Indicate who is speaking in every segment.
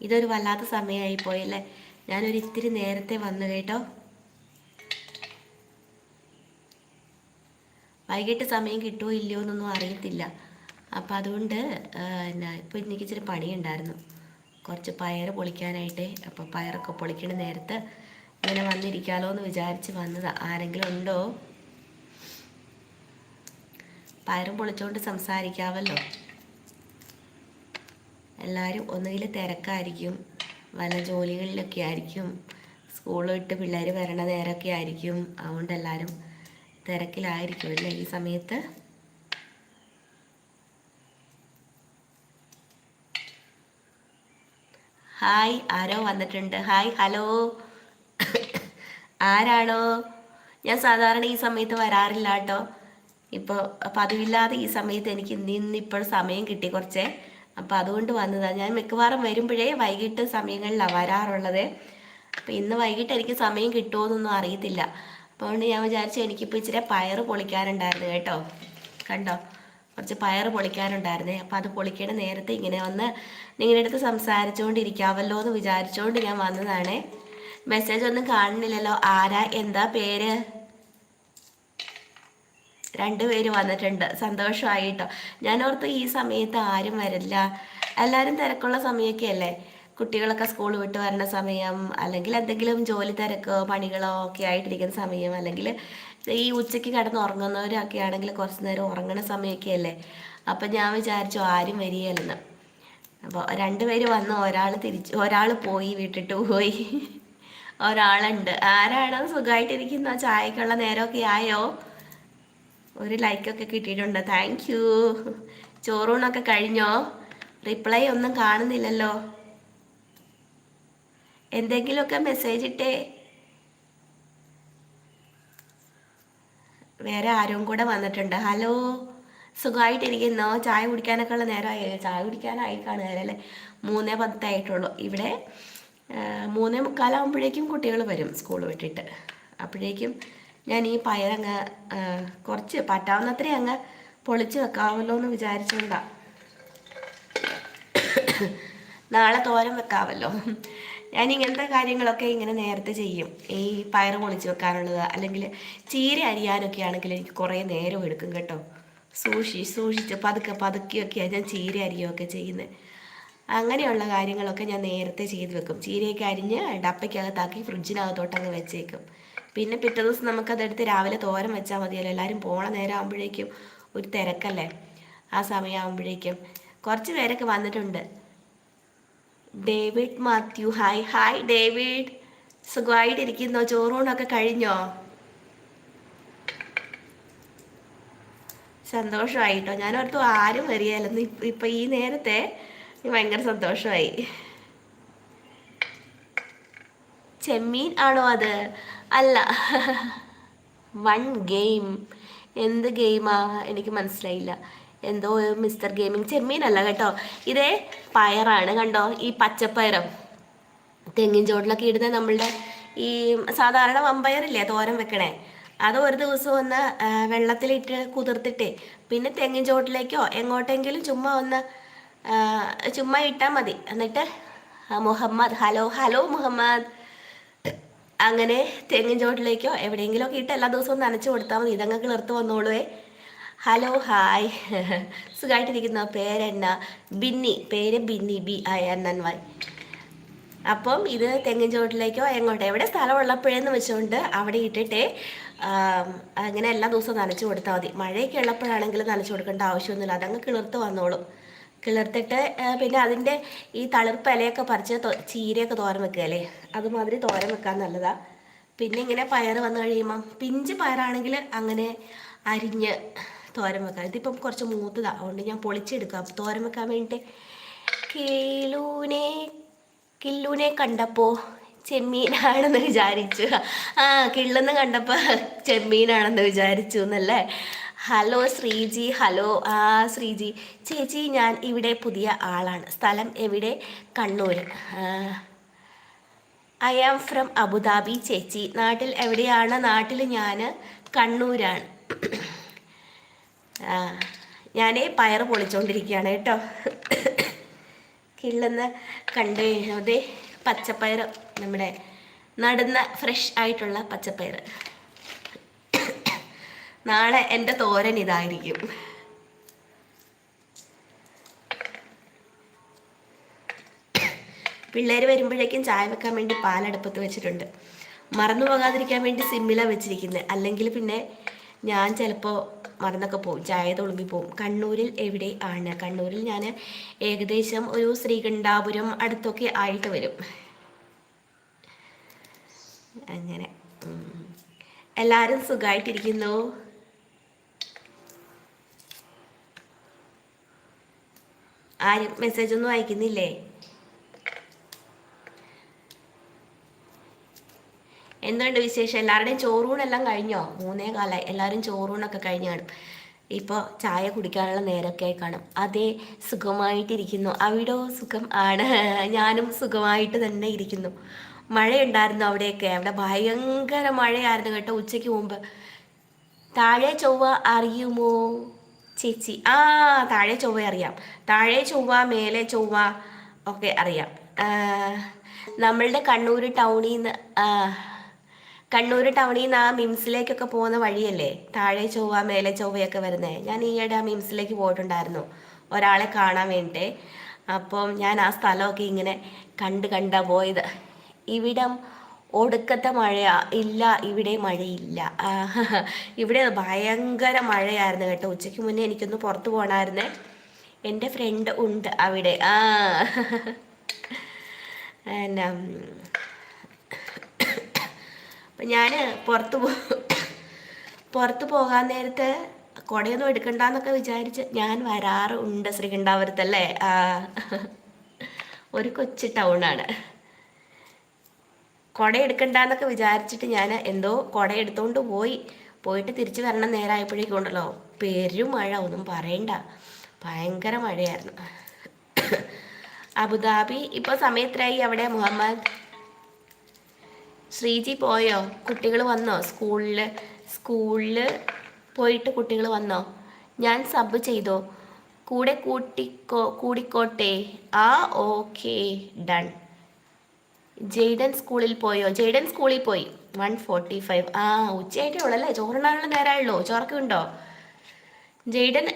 Speaker 1: ഇതൊരു വല്ലാത്ത സമയമായി പോയല്ലേ ഞാനൊരു ഇത്തിരി നേരത്തെ വന്നു കേട്ടോ. വൈകിട്ട് സമയം കിട്ടുമോ ഇല്ലയോ എന്നൊന്നും അറിയത്തില്ല. അപ്പം അതുകൊണ്ട് എന്നാ ഇപ്പോൾ എനിക്ക് ഇച്ചിരി പണിയുണ്ടായിരുന്നു. കുറച്ച് പയർ പൊളിക്കാനായിട്ട് അപ്പോൾ പയറൊക്കെ പൊളിക്കണ നേരത്ത് ഇങ്ങനെ വന്നിരിക്കാമല്ലോ എന്ന് വിചാരിച്ച് വന്നത്. ആരെങ്കിലും ഉണ്ടോ? പയറും പൊളിച്ചുകൊണ്ട് സംസാരിക്കാമല്ലോ എല്ലാവരും ഒന്നുകിൽ തിരക്കായിരിക്കും വല്ല ജോലികളിലൊക്കെ ആയിരിക്കും സ്കൂൾ വിട്ട് പിള്ളേർ വരണ നേരമൊക്കെ ആയിരിക്കും. അതുകൊണ്ട് എല്ലാവരും തിരക്കിലായിരിക്കും അല്ലേ ഈ സമയത്ത്? ഹായ് ആരോ വന്നിട്ടുണ്ട്. ഹായ് ഹലോ ആരാണോ? ഞാൻ സാധാരണ ഈ സമയത്ത് വരാറില്ല കേട്ടോ. ഇപ്പോൾ പതിവില്ലാതെ ഈ സമയത്ത് എനിക്ക് ഇന്നിപ്പോൾ സമയം കിട്ടി കുറച്ചേ. അപ്പോൾ അതുകൊണ്ട് വന്നതാണ് ഞാൻ മിക്കവാറും വരുമ്പോഴേ വൈകിട്ട് സമയങ്ങളിലാണ് വരാറുള്ളത്. അപ്പോൾ ഇന്ന് വൈകിട്ട് എനിക്ക് സമയം കിട്ടുമോ എന്നൊന്നും അറിയത്തില്ല അതുകൊണ്ട് ഞാൻ വിചാരിച്ചു എനിക്കിപ്പോൾ ഇച്ചിരി പയർ പൊളിക്കാനുണ്ടായിരുന്നു കേട്ടോ. കണ്ടോ? കുറച്ച് പയർ പൊളിക്കാനുണ്ടായിരുന്നേ. അപ്പോൾ അത് പൊളിക്കേണ്ട നേരത്തെ ഇങ്ങനെ വന്ന് നിങ്ങളുടെ അടുത്ത് സംസാരിച്ചുകൊണ്ടിരിക്കാവല്ലോ എന്ന് വിചാരിച്ചുകൊണ്ട് ഞാൻ വന്നതാണ്. മെസ്സേജ് ഒന്നും കാണുന്നില്ലല്ലോ. ആരാ? എന്താ പേര്? രണ്ടുപേര് വന്നിട്ടുണ്ട്. സന്തോഷമായിട്ടോ ഞാൻ ഓർത്ത് ഈ സമയത്ത് ആരും വരില്ല. എല്ലാവരും തിരക്കുള്ള സമയമൊക്കെ അല്ലേ കുട്ടികളൊക്കെ സ്കൂൾ വിട്ട് വരുന്ന സമയം അല്ലെങ്കിൽ എന്തെങ്കിലും ജോലി തിരക്കോ പണികളോ ഒക്കെ ആയിട്ടിരിക്കുന്ന സമയം അല്ലെങ്കിൽ ഈ ഉച്ചയ്ക്ക് കിടന്ന് ഉറങ്ങുന്നവരൊക്കെ ആണെങ്കിൽ കുറച്ച് നേരം ഉറങ്ങണ സമയമൊക്കെ അല്ലേ അപ്പം ഞാൻ വിചാരിച്ചു ആരും വരികയല്ലെന്ന്. അപ്പോൾ രണ്ടുപേര് വന്ന് ഒരാൾ തിരിച്ച് ഒരാൾ പോയി വിട്ടിട്ട് പോയി. ഒരാളുണ്ട്. ആരാണ്? സുഖമായിട്ടിരിക്കുന്ന ചായക്കുള്ള നേരമൊക്കെ ആയോ? ഒരു ലൈക്കൊക്കെ കിട്ടിയിട്ടുണ്ട്. താങ്ക് യു ചോറൂണൊക്കെ കഴിഞ്ഞോ? റിപ്ലൈ ഒന്നും കാണുന്നില്ലല്ലോ. എന്തെങ്കിലുമൊക്കെ മെസ്സേജ് ഇട്ടേ. വേറെ ആരും കൂടെ വന്നിട്ടുണ്ട്. ഹലോ സുഖമായിട്ടിരിക്കുന്നോ ചായ കുടിക്കാനൊക്കെ ഉള്ള നേരമായി. ചായ കുടിക്കാനായി കാണുകയല്ലേ? മൂന്നേ പത്തായിട്ടുള്ളൂ. ഇവിടെ മൂന്നേ മുക്കാലാകുമ്പോഴേക്കും കുട്ടികൾ വരും സ്കൂൾ വിട്ടിട്ട്. അപ്പോഴേക്കും ഞാൻ ഈ പയറങ്ങ് കുറച്ച് പറ്റാവുന്നത്രയും അങ്ങ് പൊളിച്ച് വെക്കാമല്ലോ എന്ന് വിചാരിച്ചുകൊണ്ടാ നാളെ തോരൻ വെക്കാവല്ലോ. ഞാൻ ഇങ്ങനത്തെ കാര്യങ്ങളൊക്കെ ഇങ്ങനെ നേരത്തെ ചെയ്യും. ഈ പയർ പൊളിച്ച് വെക്കാനുള്ളത് അല്ലെങ്കിൽ ചീര അരിയാനൊക്കെ ആണെങ്കിൽ എനിക്ക് കുറേ നേരം എടുക്കും കേട്ടോ. സൂക്ഷി സൂക്ഷിച്ച് പതുക്കെ പതുക്കിയൊക്കെയാണ് ഞാൻ ചീര അരിയൊക്കെ ചെയ്യുന്നത് അങ്ങനെയുള്ള കാര്യങ്ങളൊക്കെ ഞാൻ നേരത്തെ ചെയ്ത് വെക്കും. ചീരയൊക്കെ അരിഞ്ഞ് ഡപ്പയ്ക്കകത്താക്കി ഫ്രിഡ്ജിനകത്തോട്ട് അങ്ങ് വെച്ചേക്കും. പിന്നെ പിറ്റേ ദിവസം നമുക്കതെടുത്ത് രാവിലെ തോരൻ വെച്ചാൽ മതിയല്ലോ. എല്ലാവരും പോണ നേരം ആകുമ്പോഴേക്കും ഒരു തിരക്കല്ലേ? ആ സമയമാകുമ്പോഴേക്കും കുറച്ച് പേരൊക്കെ വന്നിട്ടുണ്ട്. David Mathew hi hi David. സുഖമായിട്ടിരിക്കുന്നോ? ചോറൂണൊക്കെ കഴിഞ്ഞോ? സന്തോഷമായിട്ടോ? ഞാൻ ഓർത്തു ആരും വരികയല്ലെന്ന് ഇപ്പം ഈ നേരത്തെ ഭയങ്കര സന്തോഷമായി. ചെമ്മീൻ ആണോ അത്? അല്ല. One game. എന്ത് ഗെയിമാ? എനിക്ക് മനസ്സിലായില്ല. എന്തോ മിസ്റ്റർ ഗെയിമിങ്. ചെമ്മീനല്ല കേട്ടോ. ഇതേ പയറാണ് കണ്ടോ? ഈ പച്ചപ്പയറും. തെങ്ങിൻ ചോട്ടിലൊക്കെ ഇടുന്ന നമ്മളുടെ ഈ സാധാരണ വമ്പയറില്ലേ തോരൻ വെക്കണേ. അത് ഒരു ദിവസം ഒന്ന് വെള്ളത്തിലിട്ട് കുതിർത്തിട്ടേ. പിന്നെ തെങ്ങിൻ ചോട്ടിലേക്കോ എങ്ങോട്ടെങ്കിലും ചുമ്മാ ഒന്ന് ചുമ്മാ ഇട്ടാൽ മതി. എന്നിട്ട് മുഹമ്മദ്. Hello hello Muhammad. അങ്ങനെ തെങ്ങിൻ ചോട്ടിലേക്കോ എവിടെയെങ്കിലുമൊക്കെ ഇട്ട് എല്ലാ ദിവസവും നനച്ചു കൊടുത്താൽ മതി. ഇതങ്ങ് കിളിർത്ത് വന്നോളുവേ ഹലോ ഹായ്. സുഖമായിട്ടിരിക്കുന്ന പേരെന്നാ? ബിന്നി. പേര് Binny. B I N N Y. അപ്പം ഇത് തെങ്ങിൻ ചോട്ടിലേക്കോ എങ്ങോട്ടോ? എവിടെ സ്ഥലം ഉള്ളപ്പോഴെന്ന് വെച്ചുകൊണ്ട് അവിടെ ഇട്ടിട്ട് അങ്ങനെ എല്ലാ ദിവസവും നനച്ചു കൊടുത്താൽ മതി. മഴയൊക്കെ ഉള്ളപ്പോഴാണെങ്കിൽ നനച്ചു കൊടുക്കേണ്ട ആവശ്യമൊന്നുമില്ല. അതങ്ങ് കിളിർത്ത് വന്നോളും. കിളിർത്തിട്ട് പിന്നെ അതിന്റെ ഈ തളിർപ്പ് ഇലയൊക്കെ പറിച്ച് ചീരയൊക്കെ തോരൻ വെക്കുകയല്ലേ അതുമാതിരി തോരൻ വെക്കാൻ നല്ലതാണ് പിന്നെ ഇങ്ങനെ പയർ വന്നു കഴിയുമ്പം പിഞ്ച് പയറാണെങ്കിൽ അങ്ങനെ അരിഞ്ഞ് തോരൻ വെക്കാം. ഇതിപ്പം കുറച്ച് മൂത്തതാണ് അതുകൊണ്ട് ഞാൻ പൊളിച്ചെടുക്കാം. തോരൻ വെക്കാൻ വേണ്ടിയിട്ട് കിളൂനെ കില്ലൂനെ കണ്ടപ്പോൾ ചെമ്മീനാണെന്ന് വിചാരിച്ചു. ആ കിള്ളെന്ന് കണ്ടപ്പോൾ ചെമ്മീനാണെന്ന് വിചാരിച്ചു എന്നല്ലേ? ഹലോ ശ്രീജി ഹലോ ആ ശ്രീജി. ചേച്ചി ഞാൻ ഇവിടെ പുതിയ ആളാണ്. സ്ഥലം എവിടെ? Kannur I am from Abu Dhabi ചേച്ചി. നാട്ടിൽ എവിടെയാണ്? നാട്ടിൽ ഞാൻ കണ്ണൂരാണ്. ഞാൻ പയർ പൊളിച്ചുകൊണ്ടിരിക്കുകയാണ് കേട്ടോ. കിള്ളുന്ന കണ്ടു അതെ പച്ചപ്പയർ നമ്മുടെ നടുന്ന ഫ്രഷ് ആയിട്ടുള്ള പച്ചപ്പയർ നാളെ എന്റെ തോരൻ ഇതായിരിക്കും. പിള്ളേർ വരുമ്പോഴേക്കും ചായ വെക്കാൻ വേണ്ടി പാലടുപ്പത്ത് വെച്ചിട്ടുണ്ട്. മറന്നു പോകാതിരിക്കാൻ വേണ്ടി സിമ്മിലാണ് വെച്ചിരിക്കുന്നത് അല്ലെങ്കിൽ പിന്നെ ഞാൻ ചിലപ്പോൾ മറന്നൊക്കെ പോകും ചായ തുളുമ്പി പോകും കണ്ണൂരിൽ എവിടെ ആണ്? കണ്ണൂരിൽ ഞാൻ ഏകദേശം ഒരു ശ്രീകണ്ഠാപുരം അടുത്തൊക്കെ ആയിട്ട് വരും. അങ്ങനെ. എല്ലാവരും സുഖമായിട്ടിരിക്കുന്നു ആരും മെസ്സേജ് ഒന്നും അയക്കുന്നില്ലേ? എന്തുണ്ട് വിശേഷം? എല്ലാവരുടെയും ചോറൂണെല്ലാം കഴിഞ്ഞോ? മൂന്നേ കാലമായി എല്ലാവരും ചോറൂണൊക്കെ കഴിഞ്ഞാണ് ഇപ്പോൾ ചായ കുടിക്കാനുള്ള നേരമൊക്കെ ആയി കാണും. അതെ സുഖമായിട്ടിരിക്കുന്നു. അവിടോ സുഖം? ആണ്. ഞാനും സുഖമായിട്ട് തന്നെ ഇരിക്കുന്നു. മഴയുണ്ടായിരുന്നു അവിടെയൊക്കെ. അവിടെ ഭയങ്കര മഴയായിരുന്നു കേട്ടോ ഉച്ചയ്ക്ക് മുമ്പ്. താഴെ ചൊവ്വ അറിയുമോ? ചേച്ചി. ആ താഴെ ചൊവ്വ അറിയാം. താഴെ ചൊവ്വ മേലെ ചൊവ്വ ഒക്കെ അറിയാം. നമ്മളുടെ കണ്ണൂർ ടൗണിൽ നിന്ന് കണ്ണൂർ ടൗണിൽ നിന്ന് ആ മിംസിലേക്കൊക്കെ പോകുന്ന വഴിയല്ലേ? താഴെ ചൊവ്വ മേലെ ചൊവ്വയൊക്കെ വരുന്നത് ഞാൻ ഈയിടെ ആ മിംസിലേക്ക് പോയിട്ടുണ്ടായിരുന്നു. ഒരാളെ കാണാൻ വേണ്ടിയിട്ട് അപ്പം ഞാൻ ആ സ്ഥലമൊക്കെ ഇങ്ങനെ കണ്ട് കണ്ടാ പോയത്. ഇവിടം ഒടുക്കത്തെ മഴ ഇല്ല ഇവിടെ മഴയില്ല. ഇവിടെ ഭയങ്കര മഴയായിരുന്നു കേട്ടോ. ഉച്ചയ്ക്ക് മുന്നേ എനിക്കൊന്ന് പുറത്തു പോകണമായിരുന്നേ എന്റെ ഫ്രണ്ട് ഉണ്ട് അവിടെ. ആ. എന്നാ അപ്പം ഞാൻ പുറത്ത് പോ പുറത്ത് പോകാൻ നേരത്തെ കുടയൊന്നും എടുക്കണ്ടെന്നൊക്കെ വിചാരിച്ച് ഞാൻ വരാറുണ്ട് ശ്രീകണ്ഠാപുരത്തല്ലേ? ഒരു കൊച്ചു ടൗണാണ് കുട എടുക്കണ്ടെന്നൊക്കെ വിചാരിച്ചിട്ട് ഞാൻ എന്തോ കുട പോയി. പോയിട്ട് തിരിച്ചു വരണം നേരമായപ്പോഴേക്കും ഉണ്ടല്ലോ പെരും മഴ ഒന്നും പറയണ്ട. ഭയങ്കര മഴയായിരുന്നു. അബുദാബി ഇപ്പോൾ സമയത്തിലായി അവിടെ മുഹമ്മദ്? ശ്രീജി പോയോ? കുട്ടികൾ വന്നോ? സ്കൂളിൽ സ്കൂളിൽ പോയിട്ട് കുട്ടികൾ വന്നോ? ഞാൻ സബ് ചെയ്തോ? കൂടെ കൂട്ടിക്കോ കൂടിക്കോട്ടെ? ആ ഓക്കെ. ഡൺ. ജെയ്ഡൻ സ്കൂളിൽ പോയോ? ജെയ്ഡൻ സ്കൂളിൽ പോയി. വൺ ഫോർട്ടി ഫൈവ് ആ ഉച്ചയായിട്ടേ ഉള്ളല്ലേ? ചോറിനാനുള്ള നേരമായുള്ളൂ ചോറൊക്കെ ജെയ്ഡൻ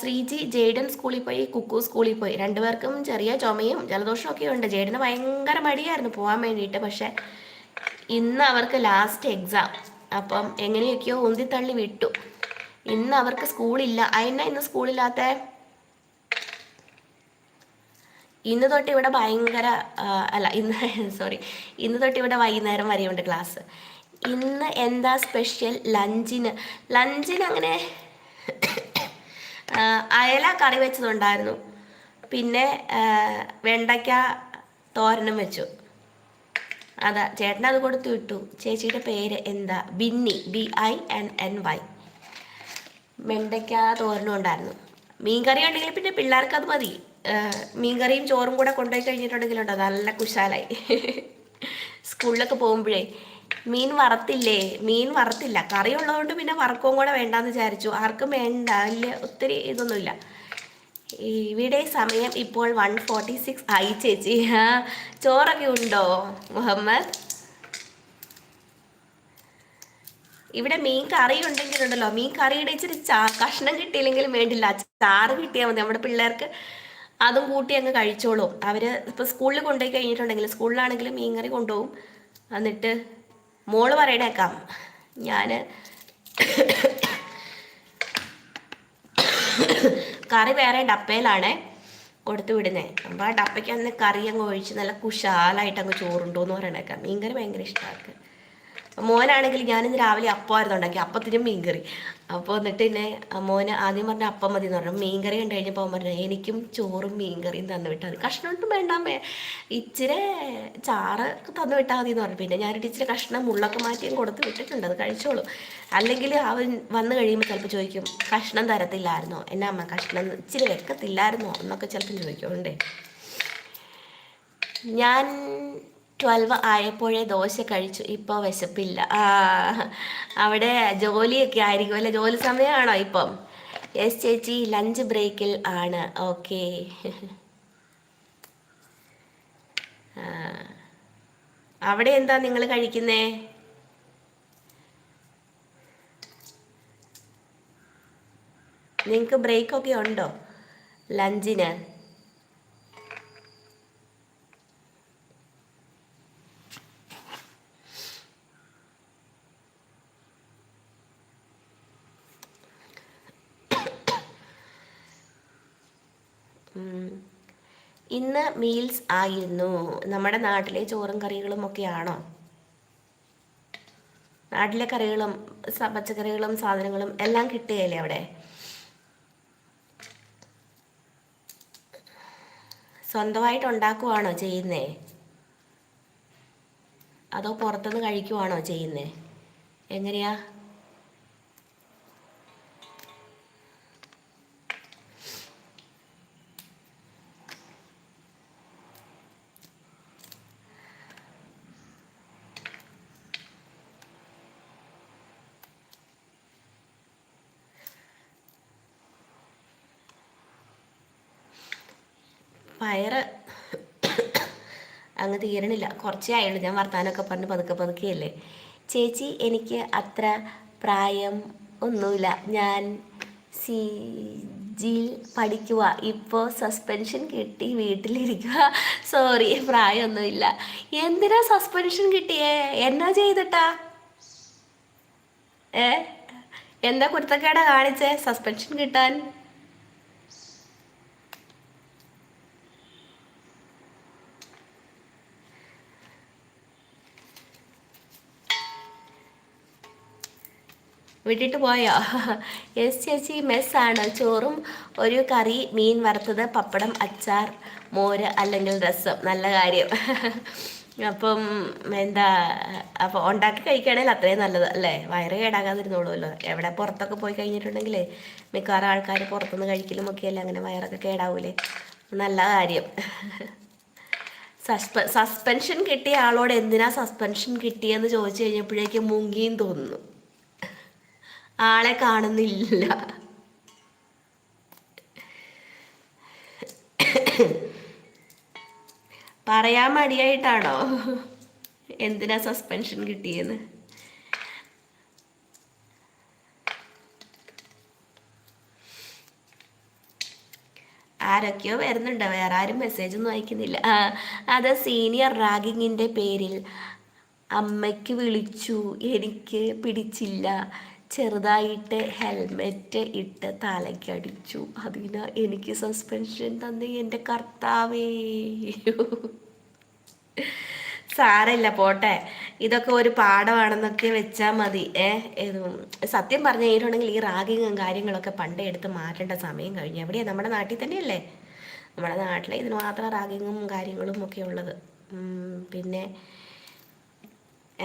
Speaker 1: ശ്രീജി ജെയ്ഡൻ സ്കൂളിൽ പോയി കുക്കു സ്കൂളിൽ പോയി. രണ്ടുപേർക്കും ചെറിയ ചുമയും ജലദോഷവും ഒക്കെ ഉണ്ട്. ജെയ്ഡന് ഭയങ്കര മടിയായിരുന്നു പോകാൻ വേണ്ടിയിട്ട്. പക്ഷേ ഇന്ന് അവർക്ക് ലാസ്റ്റ് എക്സാം അപ്പം എങ്ങനെയൊക്കെയോ ഉന്തിത്തള്ളി വിട്ടു. ഇന്ന് അവർക്ക് സ്കൂളില്ല അതിനാ ഇന്ന് സ്കൂളില്ലാത്ത ഇന്ന് തൊട്ട് ഇവിടെ ഭയങ്കര അല്ല ഇന്ന് സോറി ഇന്ന് തൊട്ട് ഇവിടെ വൈകുന്നേരം വരെയുണ്ട് ക്ലാസ് ഇന്ന് എന്താ സ്പെഷ്യൽ ലഞ്ചിന് ലഞ്ചിന് അങ്ങനെ അയല കറി വെച്ചതുണ്ടായിരുന്നു. പിന്നെ വെണ്ടയ്ക്ക തോരനും വെച്ചു. അതാ ചേട്ടൻ അത് കൊടുത്തു വിട്ടു. ചേച്ചിയുടെ പേര് എന്താ? Binny. B I N N Y. വെണ്ടയ്ക്ക തോരനും ഉണ്ടായിരുന്നു. മീൻകറി ഉണ്ടെങ്കിൽ പിന്നെ പിള്ളേർക്ക് അത് മതി. മീൻകറിയും ചോറും കൂടെ കൊണ്ടുപോയി കഴിഞ്ഞിട്ടുണ്ടെങ്കിലുണ്ടോ? നല്ല കുശാലായി. സ്കൂളിലൊക്കെ പോകുമ്പോഴേ മീൻ വറത്തില്ലേ? മീൻ വറത്തില്ല. കറി ഉള്ളതുകൊണ്ട് പിന്നെ വറക്കവും കൂടെ വേണ്ടാന്ന് വിചാരിച്ചു. ആർക്കും വേണ്ട. വലിയ ഒത്തിരി ഇതൊന്നുമില്ല. ഇവിടെ സമയം ഇപ്പോൾ വൺ ഫോർട്ടി സിക്സ് ആയി ചേച്ചി. ചോറൊക്കെ ഉണ്ടോ മുഹമ്മദ്? ഇവിടെ മീൻ കറി ഉണ്ടെങ്കിലുണ്ടല്ലോ. മീൻ കറിയുടെ ഇച്ചിരി കഷ്ണം കിട്ടിയില്ലെങ്കിലും വേണ്ടില്ല. ചാറ് കിട്ടിയാൽ മതി. നമ്മുടെ പിള്ളേർക്ക് അതും കൂട്ടി അങ്ങ് കഴിച്ചോളൂ. അവർ ഇപ്പോൾ സ്കൂളിൽ കൊണ്ടുപോയി കഴിഞ്ഞിട്ടുണ്ടെങ്കിൽ സ്കൂളിലാണെങ്കിലും മീൻ കറി കൊണ്ടുപോകും. എന്നിട്ട് മോൾ പറയണേക്കാം. ഞാൻ കറി വേറെ ഡപ്പയിലാണേ കൊടുത്തു വിടുന്നത് അപ്പോൾ ആ ഡപ്പയ്ക്ക് അന്ന് കറി അങ്ങ് ഒഴിച്ച് നല്ല കുശാലായിട്ട് അങ്ങ് ചോറുണ്ടോ എന്ന് പറയണേക്കാം. മീൻകറി ഭയങ്കര ഇഷ്ടമാണ് മോനാണെങ്കിൽ ഞാനിന്ന് രാവിലെ അപ്പമായിരുന്നു ഉണ്ടാക്കി അപ്പത്തിനും മീൻകറി. അപ്പോൾ എന്നിട്ട് പിന്നെ മോന് ആദ്യം പറഞ്ഞ അപ്പം മതി എന്ന് പറഞ്ഞു. മീൻകറി കണ്ടു കഴിഞ്ഞപ്പോൾ അവൻ പറഞ്ഞു എനിക്കും ചോറും മീൻകറിയും തന്നു വിട്ടാൽ മതി. കഷ്ണം ഒട്ടും വേണ്ടാമേ ഇച്ചിരി ചാറ് തന്നു വിട്ടാൽ മതി എന്ന് പറഞ്ഞു. പിന്നെ ഞാനൊരു ഇച്ചിരി കഷ്ണം മുള്ളൊക്കെ മാറ്റിയും കൊടുത്ത് വിട്ടിട്ടുണ്ട് അത് കഴിച്ചോളൂ. അല്ലെങ്കിൽ അവൻ വന്നു കഴിയുമ്പോൾ ചിലപ്പോൾ ചോദിക്കും കഷ്ണം തരത്തില്ലായിരുന്നോ? എന്നാ അമ്മ കഷ്ണം ഇച്ചിരി വെക്കത്തില്ലായിരുന്നോ? എന്നൊക്കെ ചിലപ്പോൾ ചോദിക്കും. ഉണ്ടേ. ഞാൻ ട്വൽവ് ആയപ്പോഴേ ദോശ കഴിച്ചു. ഇപ്പോൾ വിശപ്പില്ല. ആ അവിടെ ജോലിയൊക്കെ ആയിരിക്കും. അല്ലെ? ജോലി സമയമാണോ ഇപ്പം? യെസ് ചേച്ചി ലഞ്ച് ബ്രേക്കിൽ ആണ്. ഓക്കെ. അവിടെ എന്താ നിങ്ങൾ കഴിക്കുന്നേ? നിങ്ങൾക്ക് ബ്രേക്കൊക്കെ ഉണ്ടോ? ലഞ്ചിന് ഇന്ന് മീൽസ് ആയിരുന്നു. നമ്മുടെ നാട്ടിലെ ചോറും കറികളും ഒക്കെയാണോ? നാട്ടിലെ കറികളും പച്ചക്കറികളും സാധനങ്ങളും എല്ലാം കിട്ടുകയല്ലേ അവിടെ? സ്വന്തമായിട്ട് ഉണ്ടാക്കുവാണോ ചെയ്യുന്നേ? അതോ പുറത്തുനിന്ന് കഴിക്കുവാണോ ചെയ്യുന്നേ? എങ്ങനെയാ പയറ് തീരണില്ല. കുറച്ചേ ആയുള്ളൂ. ഞാൻ വർത്താനമൊക്കെ പറഞ്ഞ് പതുക്കെ പതുക്കെയല്ലേ. ചേച്ചി എനിക്ക് അത്ര പ്രായം ഒന്നുമില്ല. ഞാൻ സി ജിയിൽ പഠിക്കുക ഇപ്പോൾ സസ്പെൻഷൻ കിട്ടി. വീട്ടിലിരിക്കുക സോറി പ്രായമൊന്നുമില്ല. എന്തിനാ സസ്പെൻഷൻ കിട്ടിയേ? എന്നാ ചെയ്തിട്ടാ? ഏ? എന്താ കുരുത്തക്കേടാ കാണിച്ചേ? സസ്പെൻഷൻ കിട്ടാൻ? വിട്ടിട്ട് പോയോ? എസ് ചേച്ചി മെസ്സാണ് ചോറും ഒരു കറി മീൻ വറുത്തത് പപ്പടം അച്ചാർ മോര് അല്ലെങ്കിൽ രസം. നല്ല കാര്യം. അപ്പം എന്താ അപ്പോൾ ഉണ്ടാക്കി കഴിക്കുകയാണെങ്കിൽ അത്രയും നല്ലത് അല്ലേ? വയറ് കേടാകാതിരുന്നോളൂല്ലോ എവിടെ പുറത്തൊക്കെ പോയി കഴിഞ്ഞിട്ടുണ്ടെങ്കിൽ മിക്കവാറും ആൾക്കാർ പുറത്തുനിന്ന് കഴിക്കലും ഒക്കെയല്ലേ അങ്ങനെ വയറൊക്കെ കേടാവൂലേ? നല്ല കാര്യം. സസ്പെ സസ്പെൻഷൻ കിട്ടിയ ആളോട് എന്തിനാ സസ്പെൻഷൻ കിട്ടിയെന്ന് ചോദിച്ചു കഴിഞ്ഞപ്പോഴേക്കും മുങ്ങിയും തോന്നുന്നു. ആളെ കാണുന്നില്ല. പറയാൻ മടിയായിട്ടാണോ? എന്തിനാ സസ്പെൻഷൻ കിട്ടിയെന്ന്? ആരൊക്കെയോ വരുന്നുണ്ട്. വേറെ ആരും മെസ്സേജ് ഒന്നും അയക്കുന്നില്ല. അത് സീനിയർ റാഗിങ്ങിന്റെ പേരിൽ അമ്മയ്ക്ക് വിളിച്ചു. എനിക്ക് പിടിച്ചില്ല. ചെറുതായിട്ട് ഹെൽമെറ്റ് ഇട്ട് തലയ്ക്കടിച്ചു അതിന് എനിക്ക് സസ്പെൻഷൻ തന്ന് എന്റെ കർത്താവേ. സാരമില്ല പോട്ടെ. ഇതൊക്കെ ഒരു പാഠമാണെന്നൊക്കെ വെച്ചാൽ മതി. ഏ സത്യം പറഞ്ഞു കഴിഞ്ഞിട്ടുണ്ടെങ്കിൽ ഈ റാഗിങ്ങും കാര്യങ്ങളൊക്കെ പണ്ടേ എടുത്ത് മാറ്റേണ്ട സമയം കഴിഞ്ഞു. എവിടെയാ? നമ്മുടെ നാട്ടിൽ തന്നെയല്ലേ? നമ്മുടെ നാട്ടിലെ ഇതിന് മാത്രം റാഗിങ്ങും കാര്യങ്ങളും ഒക്കെ ഉള്ളത്. പിന്നെ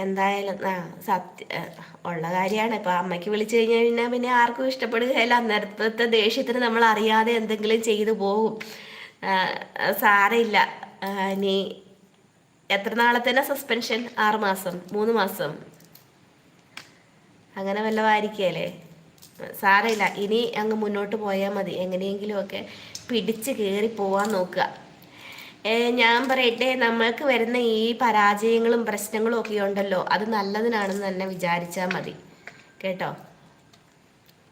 Speaker 1: എന്തായാലും ആ സത്യ ഉള്ള കാര്യമാണ്. ഇപ്പം അമ്മയ്ക്ക് വിളിച്ചു കഴിഞ്ഞാൽ പിന്നെ പിന്നെ ആർക്കും ഇഷ്ടപ്പെടുകയില്ല. അന്നേരത്തെ ദേഷ്യത്തിന് നമ്മൾ അറിയാതെ എന്തെങ്കിലും ചെയ്തു പോകും. സാരമില്ല. ഇനി എത്ര നാളത്തേന സസ്പെൻഷൻ ആറ് മാസം മൂന്ന് മാസം. അങ്ങനെ വല്ലവായിരിക്കല്ലേ സാരമില്ല. ഇനി അങ്ങ് മുന്നോട്ട് പോയാൽ മതി. എങ്ങനെയെങ്കിലുമൊക്കെ പിടിച്ച് കയറി പോവാൻ നോക്കുക. ഞാൻ പറയട്ടെ നമ്മൾക്ക് വരുന്ന ഈ പരാജയങ്ങളും പ്രശ്നങ്ങളും ഒക്കെ ഉണ്ടല്ലോ. അത് നല്ലതിനാണെന്ന് തന്നെ വിചാരിച്ചാൽ മതി. കേട്ടോ?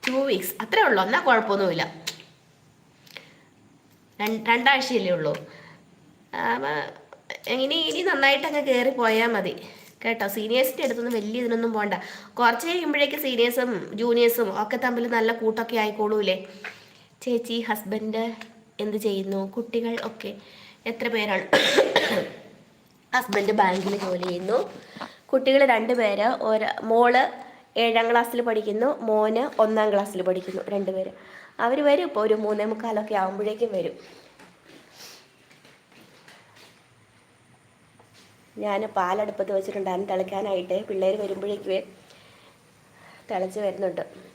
Speaker 1: ടു വീക്സ് അത്രേ ഉള്ളൂ. എന്നാൽ കുഴപ്പമൊന്നുമില്ല. രണ്ട് രണ്ടാഴ്ചയല്ലേ ഉള്ളൂ. ഇനി ഇനി നന്നായിട്ട് അങ്ങ് കയറി പോയാൽ മതി. കേട്ടോ? സീനിയേഴ്സിന്റെ അടുത്തൊന്നും വലിയ ഇതിനൊന്നും പോകണ്ട കുറച്ച് കഴിയുമ്പോഴേക്ക് സീനിയേഴ്സും ജൂനിയേഴ്സും ഒക്കെ തമ്മിൽ നല്ല കൂട്ടൊക്കെ ആയിക്കോളൂലേ ചേച്ചി ഹസ്ബൻഡ് എന്ത് ചെയ്യുന്നു? കുട്ടികൾ ഒക്കെ എത്ര പേരാണ്? ഹസ്ബൻഡ് ബാങ്കിൽ ജോലി ചെയ്യുന്നു. കുട്ടികൾ രണ്ട് പേര്. ഒരു മോൾ ഏഴാം ക്ലാസ്സിൽ പഠിക്കുന്നു. മോന് ഒന്നാം ക്ലാസ്സിൽ പഠിക്കുന്നു. രണ്ട് പേര്. അവർ വരും ഇപ്പോൾ ഒരു മൂന്നേ മുക്കാലൊക്കെ ആകുമ്പോഴേക്കും വരും. ഞാൻ പാലടുപ്പത്ത് വെച്ചിട്ടുണ്ടായിരുന്നു. തിളയ്ക്കാനായിട്ട്. പിള്ളേർ വരുമ്പോഴേക്കുവേ തിളച്ച് വരുന്നുണ്ട്.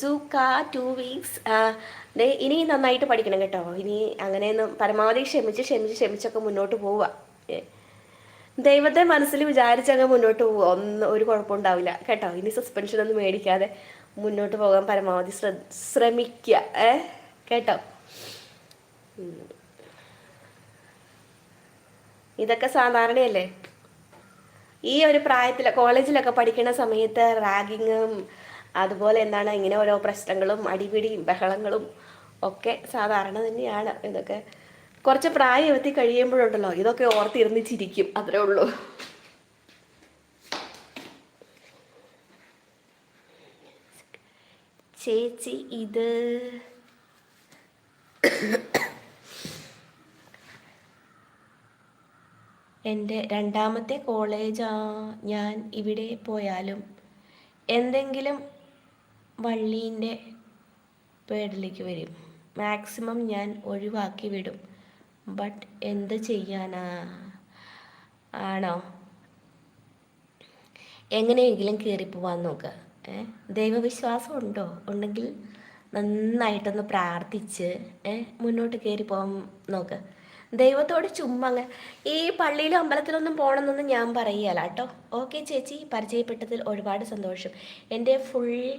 Speaker 1: സൂക്ക ടു വീക്സ് ദേ ഇനി നന്നായിട്ട് പഠിക്കണം കേട്ടോ. ഇനി അങ്ങനെയൊന്നും പരമാവധി ക്ഷമിച്ച് ക്ഷമിച്ച് ക്ഷമിച്ചൊക്കെ മുന്നോട്ട് പോവുക. ദൈവത്തെ മനസ്സിൽ വിചാരിച്ചങ്ങ് മുന്നോട്ട് പോവുക ഒന്നും ഒരു കുഴപ്പമുണ്ടാവില്ല കേട്ടോ. ഇനി സസ്പെൻഷൻ ഒന്നും മേടിക്കാതെ മുന്നോട്ട് പോകാൻ പരമാവധി ശ്ര ശ്രമിക്കുക ഏ കേട്ടോ? ഇതൊക്കെ സാധാരണയല്ലേ? ഈ ഒരു പ്രായത്തിൽ കോളേജിലൊക്കെ പഠിക്കുന്ന സമയത്ത് റാഗിങ്ങും അതുപോലെ എന്താണ് ഇങ്ങനെ ഓരോ പ്രശ്നങ്ങളും അടിപിടിയും ബഹളങ്ങളും ഒക്കെ സാധാരണ തന്നെയാണ്. ഇതൊക്കെ കുറച്ച് പ്രായം എത്തി കഴിയുമ്പോഴുണ്ടല്ലോ ഇതൊക്കെ ഓർത്തിരുന്ന് ചിരിക്കും അത്രേ ഉള്ളൂ. ചേച്ചി ഇത് എന്റെ രണ്ടാമത്തെ കോളേജാ ഞാൻ ഇവിടെ പോയാലും എന്തെങ്കിലും വള്ളീന്റെ പേടിലേക്ക് വരും. മാക്സിമം ഞാൻ ഒഴിവാക്കി വിടും. ബട്ട് എന്ത് ചെയ്യാനാ? ആണോ? എങ്ങനെയെങ്കിലും കയറിപ്പോവാൻ നോക്കുക ഏ? ദൈവവിശ്വാസം ഉണ്ടോ ഉണ്ടെങ്കിൽ നന്നായിട്ടൊന്ന് പ്രാർത്ഥിച്ച് ഏ? മുന്നോട്ട് കയറി പോകാൻ നോക്ക്. ദൈവത്തോട് ചുമ്മാ ഈ പള്ളിയിലും അമ്പലത്തിലൊന്നും പോകണമെന്നൊന്നും ഞാൻ പറയുകയല്ല കേട്ടോ ഓക്കെ ചേച്ചി. പരിചയപ്പെട്ടതിൽ ഒരുപാട് സന്തോഷം. എന്റെ ഫുൾ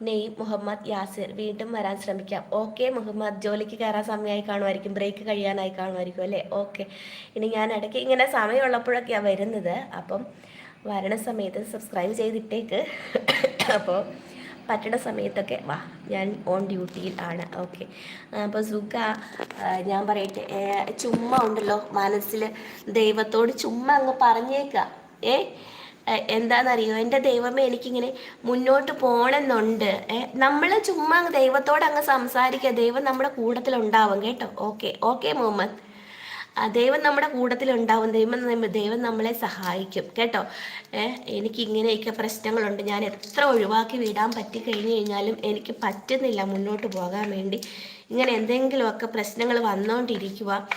Speaker 1: നെയ് മുഹമ്മദ് യാസിർ വീണ്ടും വരാൻ ശ്രമിക്കാം. ഓക്കെ മുഹമ്മദ് ജോലിക്ക് കയറാൻ സമയമായി കാണുമായിരിക്കും. ബ്രേക്ക് കഴിയാനായി കാണുമായിരിക്കും അല്ലേ? ഓക്കെ ഇനി ഞാൻ ഇടയ്ക്ക് ഇങ്ങനെ സമയമുള്ളപ്പോഴൊക്കെയാണ് വരുന്നത്. അപ്പം വരണ സമയത്ത് സബ്സ്ക്രൈബ് ചെയ്തിട്ടേക്ക്. അപ്പോൾ പറ്റണ സമയത്തൊക്കെ വാ ഞാൻ ഓൺ ഡ്യൂട്ടിയിൽ ആണ്. ഓക്കെ അപ്പോൾ സുഖ ഞാൻ പറയട്ടെ ചുമ്മാ ഉണ്ടല്ലോ മനസ്സിൽ ദൈവത്തോട് ചുമ്മാ അങ്ങ് പറഞ്ഞേക്കുക ഏ, എന്താണെന്നറിയോ എന്റെ ദൈവമേ എനിക്കിങ്ങനെ മുന്നോട്ട് പോകണമെന്നുണ്ട് നമ്മൾ ചുമ്മാ ദൈവത്തോട് അങ്ങ് സംസാരിക്കുക ദൈവം നമ്മുടെ കൂട്ടത്തിലുണ്ടാവും കേട്ടോ. Okay okay Muhammad. ദൈവം നമ്മുടെ കൂട്ടത്തിലുണ്ടാവും ദൈവം ദൈവം നമ്മളെ സഹായിക്കും കേട്ടോ. ഏഹ് എനിക്ക് പ്രശ്നങ്ങളുണ്ട്. ഞാൻ എത്ര ഒഴിവാക്കി വിടാൻ പറ്റി കഴിഞ്ഞു കഴിഞ്ഞാലും എനിക്ക് പറ്റുന്നില്ല മുന്നോട്ട് പോകാൻ വേണ്ടി. ഇങ്ങനെ എന്തെങ്കിലുമൊക്കെ പ്രശ്നങ്ങൾ വന്നുകൊണ്ടിരിക്കുക